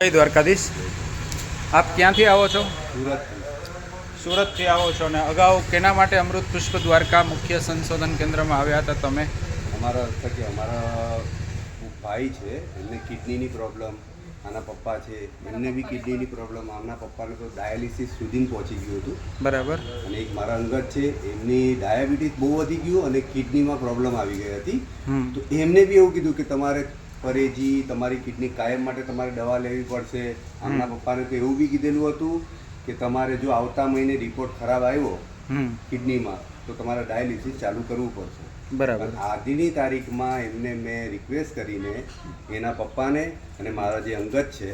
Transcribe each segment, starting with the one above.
જય દ્વારકાધીશ. આપ ક્યાંથી આવો છો? સુરત સુરતથી આવો છો અને અગાઉ કેના માટે અમૃત પુષ્પ દ્વારકા મુખ્ય સંશોધન કેન્દ્રમાં આવ્યા હતા તમે? અમારા થકી અમારા ભાઈ છે એમને કિડનીની પ્રોબ્લેમ આના પપ્પા છે એમને બી કિડનીની પ્રોબ્લેમ આમના પપ્પાને તો ડાયાલિસિસ સુધી પહોંચી ગયું હતું. બરાબર. અને એક મારા અંગત છે એમની ડાયાબિટીસ બહુ વધી ગયું અને કિડનીમાં પ્રોબ્લેમ આવી ગઈ હતી. તો એમને બી એવું કીધું કે તમારે પરેજી તમારી કિડની કાયમ માટે તમારે દવા લેવી પડશે. આમના પપ્પાને તો એવું બી કીધેલું હતું કે તમારે જો આવતા મહિને રિપોર્ટ ખરાબ આવ્યો કિડનીમાં તો તમારે ડાયાલિસિસ ચાલુ કરવું પડશે. બરાબર. આજની તારીખમાં એમને મેં રિક્વેસ્ટ કરીને એના પપ્પાને અને મારા જે અંગત છે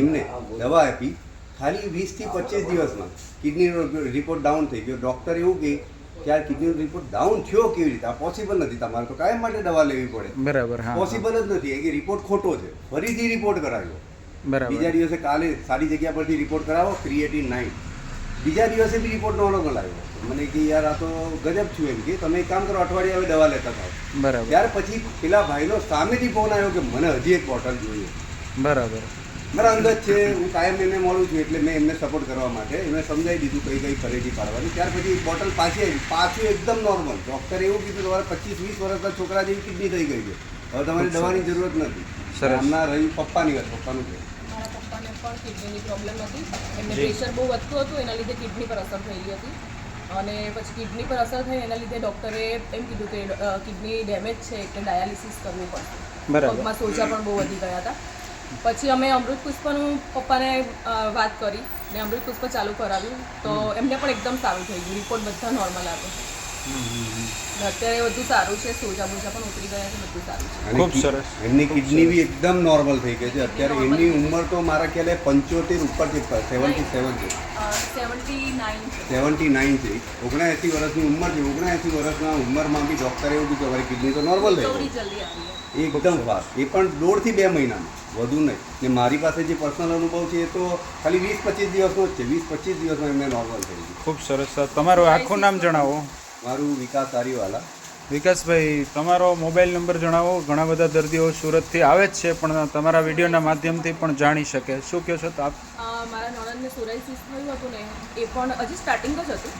એમને દવા આપી. ખાલી વીસથી પચીસ દિવસમાં કિડનીનો રિપોર્ટ ડાઉન થઈ ગયો. ડૉક્ટર એવું કહે કે આ કિડનીનો રિપોર્ટ ડાઉન થયો કેવી રીતે? આ પોસિબલ નથી. તમારે તો કાયમ માટે દવા લેવી પડે. બરાબર હા પોસિબલ જ નથી. એ કે રિપોર્ટ ખોટો છે. ફરીથી રિપોર્ટ કરાવ્યો બરાબર. બીજા દિવસે કાલે સારી જગ્યા પરથી રિપોર્ટ કરાવો ક્રિએટિન નાઇન બીજા દિવસે બી રિપોર્ટ નોર્મલ આવ્યો મને કે યાર આ તો ગજબ થયું એમ કે તમે એક કામ કરો અઠવાડિયે હવે દવા લેતા થાવ. બરાબર. ત્યાર પછી પેલા ભાઈનો સામેથી ફોન આવ્યો કે મને હજી એક બોટલ જોઈએ. બરાબર. મારા અંગત છે હું કાયમ એમને મળું છું એટલે મેં એમને સપોર્ટ કરવા માટે. એમને સમજાવી દીધું કઈ કઈ ખરીદી પાડવાની. ત્યાર પછી બોટલ પાછી આવી. પાછું એકદમ નોર્મલ ડૉક્ટરે એવું કીધું તમારે પચીસ વીસ વર્ષના છોકરા જેવી કિડની થઈ ગઈ છે. હવે તમારે દવાની જરૂરત નથી. આમના રહ્યું પપ્પાની વાત પપ્પાનું છે મારા પપ્પાને પણ કિડનીની પ્રોબ્લેમ હતી. એમને. પ્રેશર બહુ વધતું હતું એના લીધે કિડની પર અસર થયેલી હતી. અને પછી કિડની પર અસર થઈ એના લીધે ડૉક્ટરે એમ કીધું કે કિડની ડેમેજ છે એટલે ડાયાલિસિસ કરવું પડશે. બરાબર. પગમાં સોજા પણ બહુ વધી ગયા હતા. પછી અમે અમૃત પુષ્પનું પપ્પાને વાત કરી. ને અમૃત પુષ્પ ચાલુ કરાવ્યું. તો એમને પણ એકદમ સારું થઈ ગયું. રિપોર્ટ બધા નોર્મલ આવ્યો અત્યારે બધું સારું છે સોજા મોજા પણ ઉતરી ગયા છે બધું સારું છે. ખૂબ સરસ. એમની કિડની બી એકદમ નોર્મલ થઈ ગઈ છે. અત્યારે એમની ઉંમર તો મારા ખ્યાલે પંચોતેર ઉપર છે. સેવન્ટી સેવન છે. સેવન્ટી નાઇન છે. ઓગણએંસી વર્ષની ઉંમર છે. ઓગણએંસી વર્ષના ઉંમરમાં બી ડૉક્ટરે એવું કીધું તમારી કિડની તો નોર્મલ થઈ ગઈ. એકદમ ફાસ્ટ એ પણ દોઢથી બે મહિનામાં. વધુ નહીં. ને મારી પાસે જે પર્સનલ અનુભવ છે એ તો ખાલી વીસ પચીસ દિવસનો જ છે. વીસ પચીસ દિવસમાં એમને નોર્મલ થઈ ગયું. ખૂબ સરસ. તમારું આખું નામ જણાવો. મારું વિકાસ આરીવાલા. વિકાસભાઈ તમારો મોબાઈલ નંબર જણાવો. ઘણા બધા દર્દીઓ સુરતથી આવે જ છે પણ તમારા વિડીયોના માધ્યમથી પણ જાણી શકે. શું કહો છો તો આપ મારા નણંદને સોરાઇસિસ થયું હતું ને એ પણ હજી સ્ટાર્ટિંગ જ હતું.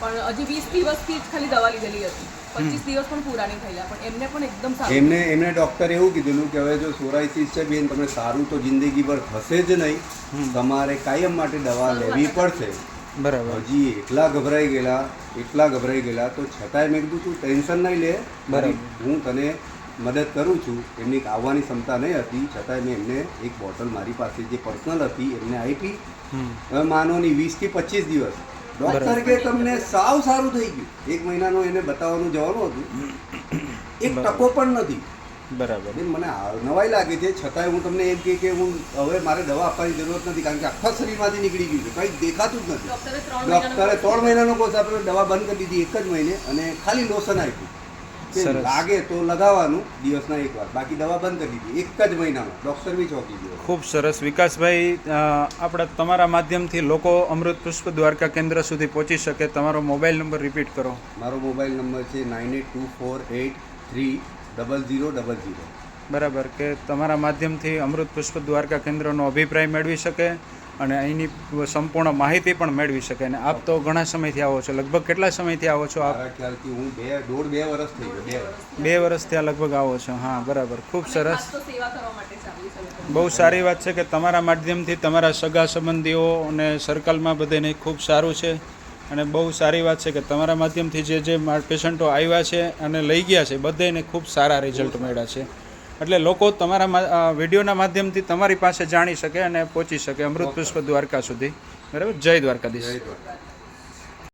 પણ હજી વીસ દિવસથી જ ખાલી દવા લીધેલી હતી. પચીસ દિવસ પણ પૂરા નહીં થયેલા પણ એમને પણ એકદમ સારું એમને એમને ડૉક્ટરે એવું કીધેલું કે હવે જો સોરાઇસિસ છે બેન તમને સારું તો જિંદગીભર થશે જ નહીં. તમારે કાયમ માટે દવા લેવી પડશે. બરાબર. હજી એટલા ગભરાઈ ગયેલા એટલા ગભરાઈ ગયેલા તો છતાંય મેં કીધું તું ટેન્શન નહીં લે. બરાબર. હું તને મદદ કરું છું. એમની આવવાની ક્ષમતા નહીં હતી છતાંય મેં એમને એક બોટલ મારી પાસે જે પર્સનલ હતી એમને આપી. હવે માનો ની વીસ કે પચીસ દિવસ. ડોક્ટર કે તમને સાવ સારું થઈ ગયું. એક મહિનાનો એને બતાવવાનું જવાનું હતું. એક ટકો પણ નથી. બરાબર. બેન મને નવાઈ લાગે છે. છતાંય હું તમને એમ કહે કે હું હવે મારે દવા આપવાની જરૂરત નથી કારણ કે આખા શરીરમાંથી નીકળી ગયું છે. કંઈ દેખાતું જ નથી. ડૉક્ટરે ત્રણ મહિનાનો કોર્સ આપ્યો. દવા બંધ કરી દીધી એક જ મહિને અને ખાલી લોશન આપ્યું. સરસ. લાગે તો લગાવવાનું દિવસના એક વાર. બાકી દવા બંધ કરી દીધી એક જ મહિનામાં. ડોક્ટર બી ચોકી ગયો. ખૂબ સરસ. વિકાસભાઈ આપણા તમારા માધ્યમથી લોકો અમૃત પુષ્પ દ્વારકા કેન્દ્ર સુધી પહોંચી શકે. તમારો મોબાઈલ નંબર રિપીટ કરો. મારો મોબાઈલ નંબર છે nine eight two four eight three double zero double zero બરાબર કે તમારા માધ્યમથી અમૃત પુષ્પ દ્વારકા કેન્દ્રનો અભિપ્રાય મેળવી શકે અને અહીંની સંપૂર્ણ માહિતી પણ મેળવી શકે. અને આપ તો ઘણા સમયથી આવો છો. લગભગ કેટલા સમયથી આવો છો આપ? ખ્યાલથી હું બે દોઢ બે વર્ષ થઈ ગયો બે વર્ષ ત્યાં લગભગ આવો છો. હા બરાબર. ખૂબ સરસ. બહુ સારી વાત છે કે તમારા માધ્યમથી તમારા સગા સંબંધીઓ અને સર્કલમાં બધાને ખૂબ સારું છે. અને બહુ સારી વાત છે કે તમારા માધ્યમથી જે જે પેશન્ટો આવ્યા છે અને લઈ ગયા છે બધાને ખૂબ સારા રિઝલ્ટ મળ્યા છે. એટલે લોકો તમારા વિડીયોના માધ્યમથી તમારી પાસે જાણી શકે અને પહોંચી શકે. અમૃત પુષ્પ દ્વારકા સુધી. બરાબર? જય દ્વારકાધીશ.